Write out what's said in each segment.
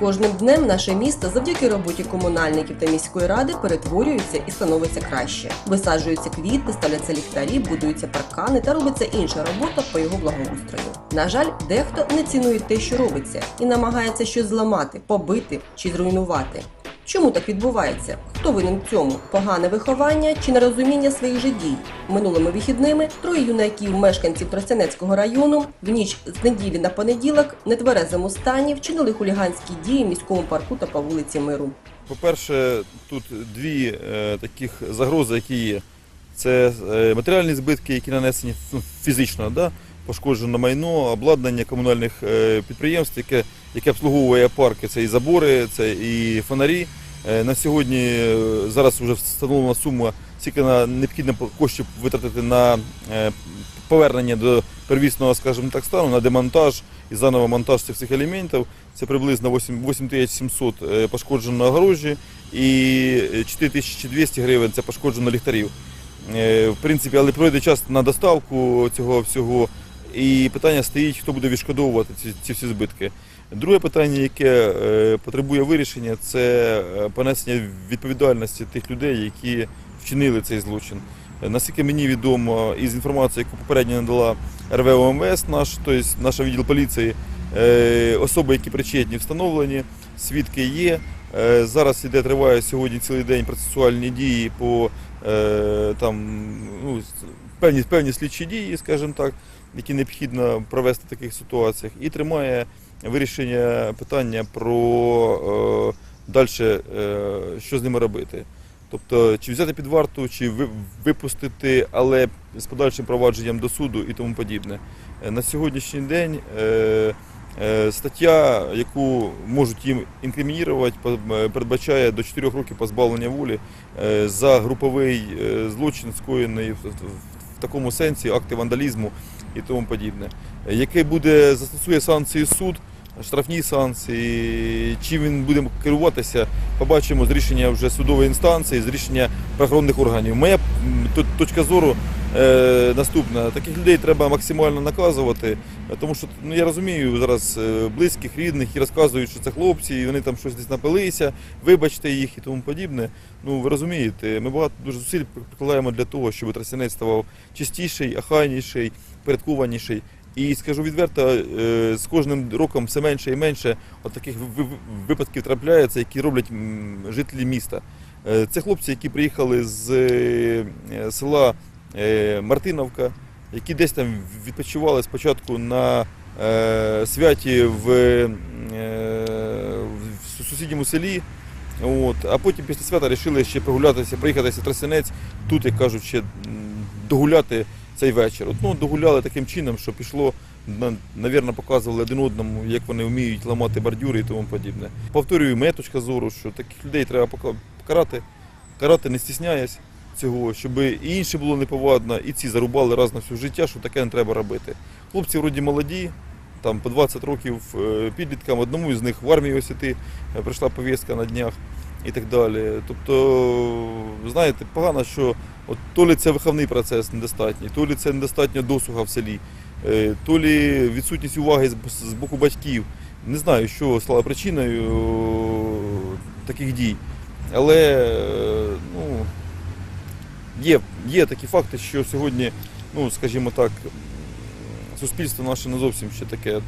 кожним днем наше місто завдяки роботі комунальників та міської ради перетворюється і становиться краще. Висаджуються квіти, ставляться ліхтарі, будуються паркани та робиться інша робота по його благоустрою. На жаль, дехто не цінує те, що робиться, і намагається щось зламати, побити чи зруйнувати. Чому так відбувається? Хто винен в цьому? Погане виховання чи нерозуміння своїх же дій? Минулими вихідними троє юнаків, мешканців Тростянецького району, в ніч з неділі на понеділок в нетверезому стані вчинили хуліганські дії в міському парку та по вулиці Миру. По-перше, тут дві е, таких загрози, які є. Це е, матеріальні збитки, які нанесені фізично, да? Пошкоджено майно, обладнання комунальних е, підприємств, яке, яке обслуговує парки, це і забори, це і фонарі. Е, на сьогодні е, зараз вже встановлена сума, скільки на необхідно коштів витратити на повернення до первісного, скажімо так, стану, на демонтаж і заново монтаж цих всіх елементів. Це приблизно 8 8700 е, пошкоджено огорожі і 4200 гривень це пошкоджено ліхтарів. В принципі, але пройде час на доставку цього всього. І питання стоїть, хто буде відшкодовувати ці, ці всі збитки. Друге питання, яке е, потребує вирішення, це е, понесення відповідальності тих людей, які вчинили цей злочин. Наскільки мені відомо із інформації, яку попередньо надала РВ МВС, наш, тобто наш відділ поліції, е, особи, які причетні, встановлені, свідки є. Е, Зараз іде триває сьогодні цілий день процесуальні дії по е, там, ну, певні, певні слідчі дії, скажімо так, які необхідно провести в таких ситуаціях, і тримає вирішення питання про е, далі, е, що з ними робити. Тобто, чи взяти під варту, чи випустити, але з подальшим провадженням до суду і тому подібне. Е, На сьогоднішній день е, стаття, яку можуть їм інкримінувати, по- е, передбачає до 4 років позбавлення волі е, за груповий е, злочин, скоєний в, такому сенсі, акти вандалізму і тому подібне. Е, Яке буде застосує санкції суд, штрафні санкції, чим він буде керуватися, побачимо з рішення вже судової інстанції, з рішення правоохоронних органів. Моя точка зору е, наступна: таких людей треба максимально наказувати, тому що ну я розумію зараз е, близьких, рідних, які розказують, що це хлопці, і вони там щось десь напилися, вибачте їх і тому подібне. Ну ви розумієте, ми багато дуже зусиль прикладаємо для того, щоб трасянець ставав чистіший, ахайніший, порядкованіший. І скажу відверто, е, з кожним роком все менше і менше от таких ви- ви- випадків трапляється, які роблять жителі міста. Е, Це хлопці, які приїхали з села Мартиновка, які десь там відпочивали спочатку на е, святі в, е, в сусідньому селі. От, а потім після свята вирішили ще прогулятися, приїхатися в Трасянець, тут, як кажуть, ще догуляти цей вечір. От, ну, догуляли таким чином, що пішло, на- навірно, показували один одному, як вони вміють ламати бордюри і тому подібне. Повторюю, моя точка зору, що таких людей треба пока- покарати, карати не стісняясь цього, щоб і інше було неповадно, і ці зарубали раз на все життя, що таке не треба робити. Хлопці вроді молоді, там по 20 років е, підліткам, одному із них в армії осіти е, прийшла повістка на днях і так далі. Тобто, знаєте, погано, що от то лі це виховний процес недостатній, то лі це недостатньо досуга в селі, е, то лі відсутність уваги з, боку батьків. Не знаю, що стало причиною таких дій. Але ну, є, є такі факти, що сьогодні, ну, скажімо так, суспільство наше не зовсім ще таке е,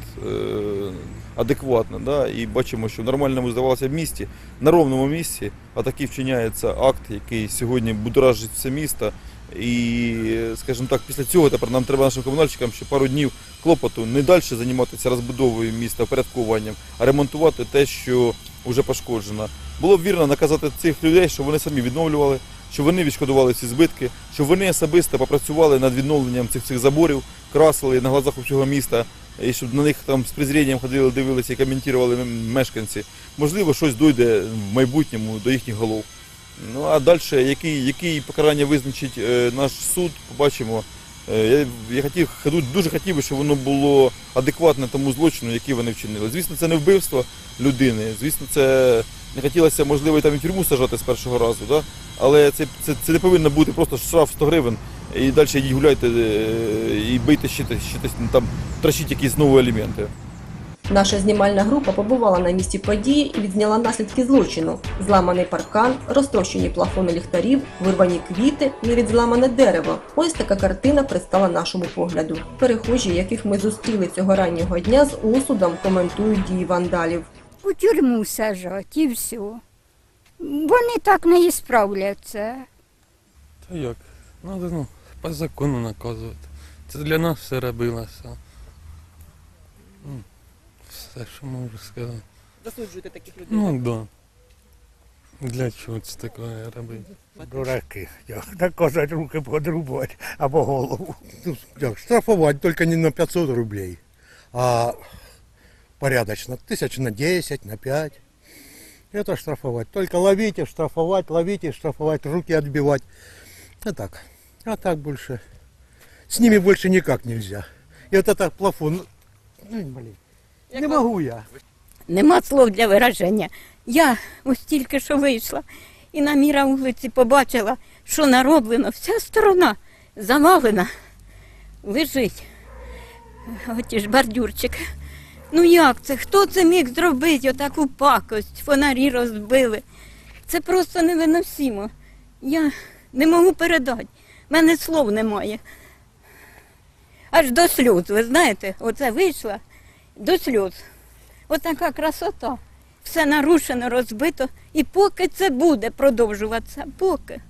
адекватне. Да? І бачимо, що в нормальному здавалося б місті, на ровному місці, а такий вчиняється акт, який сьогодні будоражить все місто. І, скажімо так, після цього тепер нам треба нашим комунальщикам ще пару днів клопоту не далі займатися розбудовою міста, порядкуванням, а ремонтувати те, що вже пошкоджено. Було б вірно наказати цих людей, щоб вони самі відновлювали, щоб вони відшкодували ці збитки, щоб вони особисто попрацювали над відновленням цих цих заборів, красили на глазах всього міста, і щоб на них там з презрінням ходили, дивилися і коментували мешканці. Можливо, щось дойде в майбутньому до їхніх голов. Ну а далі, який, який покарання визначить е, наш суд, побачимо. Е, Я, хотів, дуже хотів би, щоб воно було адекватне тому злочину, який вони вчинили. Звісно, це не вбивство людини. Звісно, це не хотілося, можливо, і там і тюрму сажати з першого разу, да? але це, це, це не повинно бути просто штраф 100 гривень і далі гуляйте е, і бийте щитись, ще там, трачіть якісь нові елементи. Наша знімальна група побувала на місці події і відзняла наслідки злочину: зламаний паркан, розтрощені плафони ліхтарів, вирвані квіти, навіть зламане дерево. Ось така картина пристала нашому погляду. Перехожі, яких ми зустріли цього раннього дня, з осудом коментують дії вандалів. У тюрму сажать і все. Вони так не і справляться. Та як? Надо ну, по закону наказувати. Це для нас все робилося. Все, що можу сказати. Засуджуєте таких людей. Ну так. Да. Для чого це таке робити? Дураки. Як наказати руки подрубати або голову. Ну, як, штрафувати тільки не на 500 рублей, а порядочно. Тисяч на 10, на 5. Это штрафовать. Только ловите, штрафовать, ловите, штрафовать, руки отбивать. А так. А так больше. С ними больше никак нельзя. И вот это плафон. ну, блин. Не могу я. Нема слов для вираження. Я ось тільки що вийшла і на міра вулиці побачила, що нароблено, вся сторона завалена, лежить. Оті ж бордюрчик. Ну як це? Хто це міг зробити отаку пакость? Фонарі розбили. Це просто невиносимо. Я не можу передати. У мене слов немає. Аж до сльоз, ви знаєте, оце вийшла до сльоз. Отака красота. Все нарушено, розбито. І поки це буде продовжуватися, поки.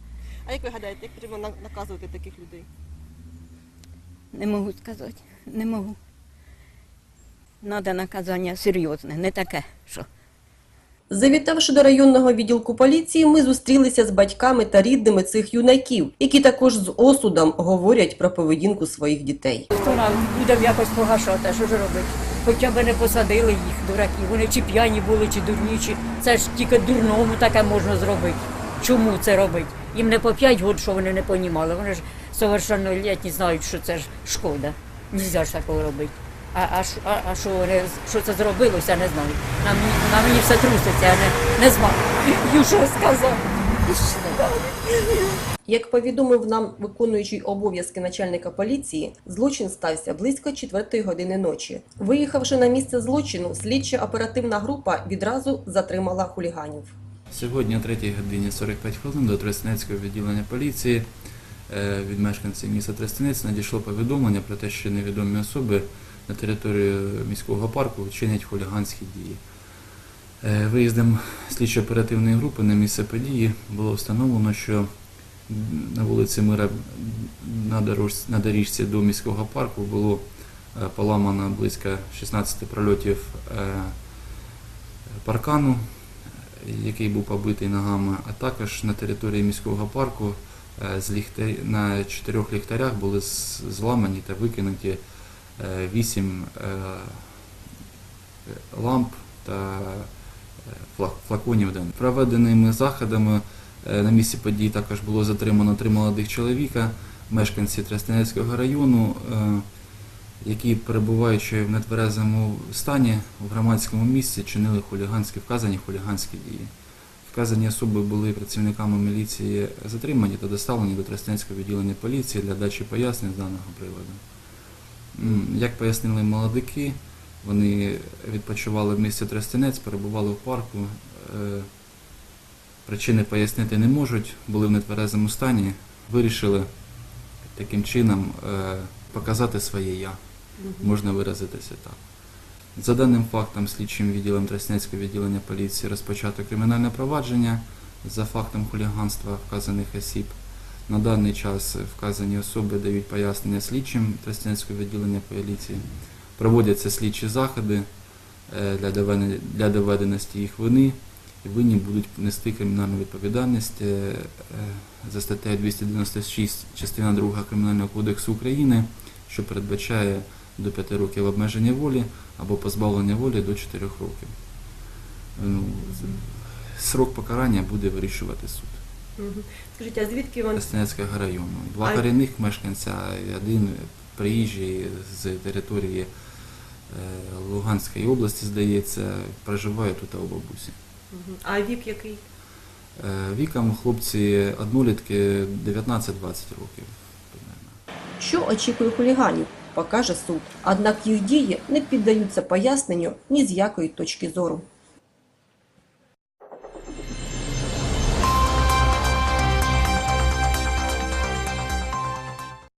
А як ви гадаєте, як потрібно наказувати таких людей? Не можу сказати, не можу. Надо наказання серйозне, не таке, що. Завітавши до районного відділку поліції, ми зустрілися з батьками та рідними цих юнаків, які також з осудом говорять про поведінку своїх дітей. Хто нам буде якось погашати, що ж робити? Хоча б не посадили їх, дураків. Вони чи п'яні були, чи дурнічі. Це ж тільки дурному таке можна зробити. Чому це робити? Їм не по 5 років, що вони не понімали. Вони ж совершеннолітні знають, що це ж шкода. Нельзя ж такого робити. А, а, а, а що вони що це зробилося, не знаю. На мені, мені все труситься, я не, не. І що сказав. Як повідомив нам виконуючий обов'язки начальника поліції, злочин стався близько 4 години ночі. Виїхавши на місце злочину, слідча оперативна група відразу затримала хуліганів. Сьогодні о 3 годині 45 хвилин до Тростянецького відділення поліції е, від мешканців міста Тростянець надійшло повідомлення про те, що невідомі особи на території міського парку чинять хуліганські дії. Е, Виїздом слідчо-оперативної групи на місце події було встановлено, що на вулиці Мира на, дорож- на доріжці до міського парку було е, поламано близько 16 прольотів е, паркану який був побитий ногами, а також на території міського парку е, з ліхтар... на чотирьох ліхтарях були зламані та викинуті вісім ламп та флаконів. Проведеними заходами на місці подій також було затримано три молодих чоловіка, мешканці Тростянецького району, е, які, перебуваючи в нетверезому стані в громадському місці, чинили хуліганські, вказані хуліганські дії. Вказані особи були працівниками міліції затримані та доставлені до Тростянецького відділення поліції для дачі пояснень з даного приводу. Як пояснили молодики, вони відпочивали в місті Тростянець, перебували в парку. Причини пояснити не можуть, були в нетверезому стані, вирішили таким чином е, показати своє я можна виразитися так. За даним фактом, слідчим відділом Тростянецького відділення поліції розпочато кримінальне провадження за фактом хуліганства вказаних осіб. На даний час вказані особи дають пояснення слідчим Тростянецького відділення поліції. Проводяться слідчі заходи е, для доведеності їх вини. І винні будуть нести кримінальну відповідальність е, е, за статтею 296 частина 2 Кримінального кодексу України що передбачає до 5 років обмеження волі або позбавлення волі до 4 років. Ну, Срок покарання буде вирішувати суд Скажіть, а звідки вам Тростянецького району. Два А- корінних мешканця один приїжджий з території е, Луганської області, здається, проживає тут у бабусі. А вік який? Вікам хлопці однолітки 19-20 років. Що очікує хуліганів? покаже суд. Однак їх дії не піддаються поясненню ні з якої точки зору.